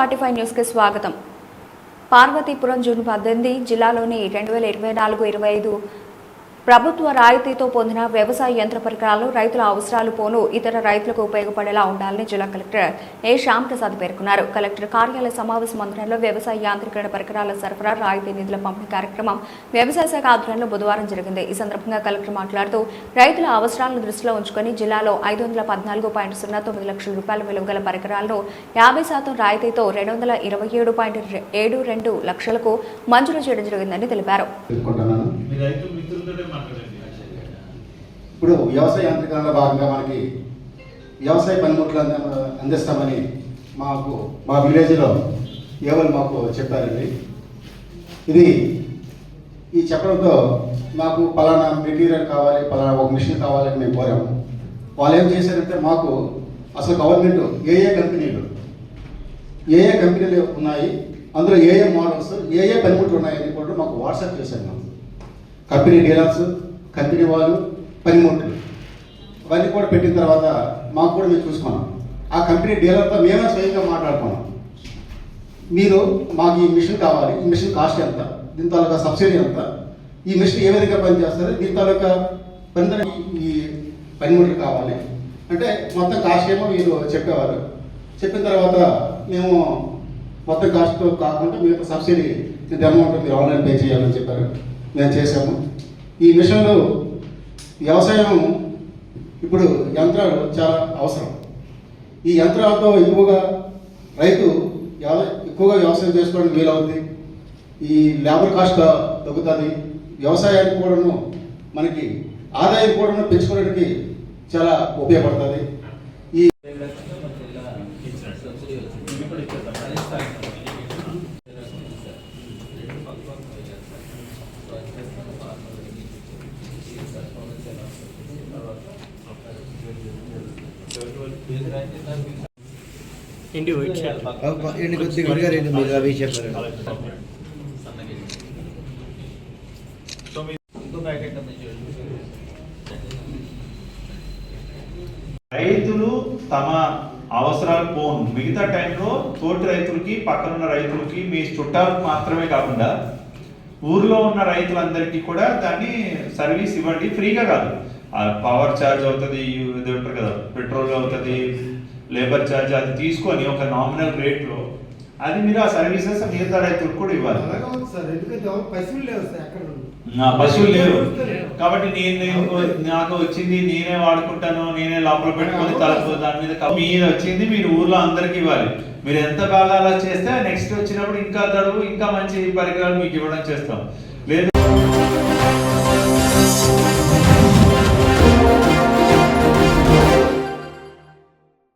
Forty five న్యూస్కి స్వాగతం. Parvathipuram June పద్దెనిమిది జిల్లాలోని రెండు వేల ఇరవై నాలుగు ఇరవై ఐదు ప్రభుత్వ రాయితీతో పొందిన వ్యవసాయ యంత్ర పరికరాలు రైతుల అవసరాలు పోను ఇతర రైతులకు ఉపయోగపడేలా ఉండాలని జిల్లా కలెక్టర్ ఏ శ్యామ్ ప్రసాద్ పేర్కొన్నారు. కలెక్టర్ కార్యాలయ సమావేశ మందిరంలో వ్యవసాయ యాంత్రీకరణ పరికరాల సరఫరా రాయితీ నిధుల పంపిణీ కార్యక్రమం వ్యవసాయ శాఖ ఆధ్వర్యంలో బుధవారం జరిగింది. ఈ సందర్భంగా కలెక్టర్ మాట్లాడుతూ రైతుల అవసరాలను దృష్టిలో ఉంచుకొని జిల్లాలో ఐదు వందల పద్నాలుగు పాయింట్ సున్నా తొమ్మిది లక్షల రూపాయల విలువ గల పరికరాలను యాభై శాతం రాయితీతో రెండు వందల ఇరవై ఏడు పాయింట్ ఏడు రెండు లక్షలకు మంజూరు చేయడం జరిగిందని తెలిపారు తెలుసుకుంటున్నాను మీ రైతు మిత్రులతోనే మాట్లాడండి ఇప్పుడు వ్యవసాయ యాంత్రీకరణలో భాగంగా మనకి వ్యవసాయ పనిముట్లు అంద- అందిస్తామని మాకు మా విలేజ్లో ఎవరు మాకు చెప్పారండి. ఇది ఈ చెప్పడంతో మాకు పలానా మెటీరియల్ కావాలి పలానా ఒక మిషన్ కావాలని మేము కోరాము. వాళ్ళు ఏం చేశారంటే మాకు అసలు గవర్నమెంట్ ఏ ఏ కంపెనీలు ఏ ఏ కంపెనీలు ఉన్నాయి అందులో ఏ ఏ మోడల్స్ ఏ ఏ పనిముట్లు ఉన్నాయని కూడా మాకు వాట్సాప్ చేశారు కంపెనీ డీలర్స్ కంపెనీ వాళ్ళు పనిముట్లు. అవన్నీ కూడా పెట్టిన తర్వాత మాకు కూడా మేము చూసుకున్నాం. ఆ కంపెనీ డీలర్తో మేమే స్వయంగా మాట్లాడుకున్నాం. మీరు మాకు ఈ మిషన్ కావాలి ఈ మిషన్ కాస్ట్ ఎంత దీని తాలూకా సబ్సిడీ ఎంత ఈ మిషన్ ఏ విధంగా పనిచేస్తుంది దీని తాలూకా పని ఈ పనిముట్లు కావాలి. అంటే మొత్తం కాస్ట్ ఏమో మీరు చెప్పేవారు. చెప్పిన తర్వాత మేము మొత్తం కాస్ట్తో కాకుండా మిగతా సబ్సిడీ ఇంత అమౌంట్ మీరు ఆన్లైన్ పే చేయాలని చెప్పారు. మేము చేసాము ఈ మిషన్లు వ్యవసాయం ఇప్పుడు యంత్రాలు చాలా అవసరం. ఈ యంత్రాలతో ఎక్కువగా రైతు ఎక్కువగా వ్యవసాయం చేసుకోవడానికి వీలవుతుంది ఈ లేబర్ కాస్ట్ తగ్గుతుంది. వ్యవసాయానికి కూడాను మనకి ఆదాయం కూడాను పెంచుకోవడానికి చాలా ఉపయోగపడుతుంది. ఈ ఇంటి వైట్ షర్ట్. ఏంటి కొద్దిగా విడిగా రెండు మీరు అవి చెప్పారు. రైతులు తమ అవసరాలు పోను మిగతా టైంలో తోటి రైతులకి పక్కనున్న రైతులకి మీ చుట్టాలకు మాత్రమే కాకుండా ఊర్లో ఉన్న రైతులందరికీ కూడా దాన్ని సర్వీస్ ఇవ్వండి. ఫ్రీగా కాదు. పవర్ ఛార్జ్ అవుతుంది ఇది ఉంటారు కదా పెట్రోల్ అవుతుంది లేబర్ ఛార్జ్ అది తీసుకొని ఒక నామినల్ రేట్లో అది మీరు ఆ సర్వీసెస్ మిగతా రైతులకు కూడా ఇవ్వాలి. పశువులు లేవు కాబట్టి నేను నాకు వచ్చింది నేనే వాడుకుంటాను నేనే లోపల పెట్టుకొని తలకు దాని మీద మీద వచ్చింది మీరు ఊర్లో అందరికి ఇవ్వాలి. మీరు ఎంత బాగా అలా చేస్తే నెక్స్ట్ వచ్చినప్పుడు ఇంకా తడువు ఇంకా మంచి పరికరాలు మీకు ఇవ్వడం చేస్తాం. లేదు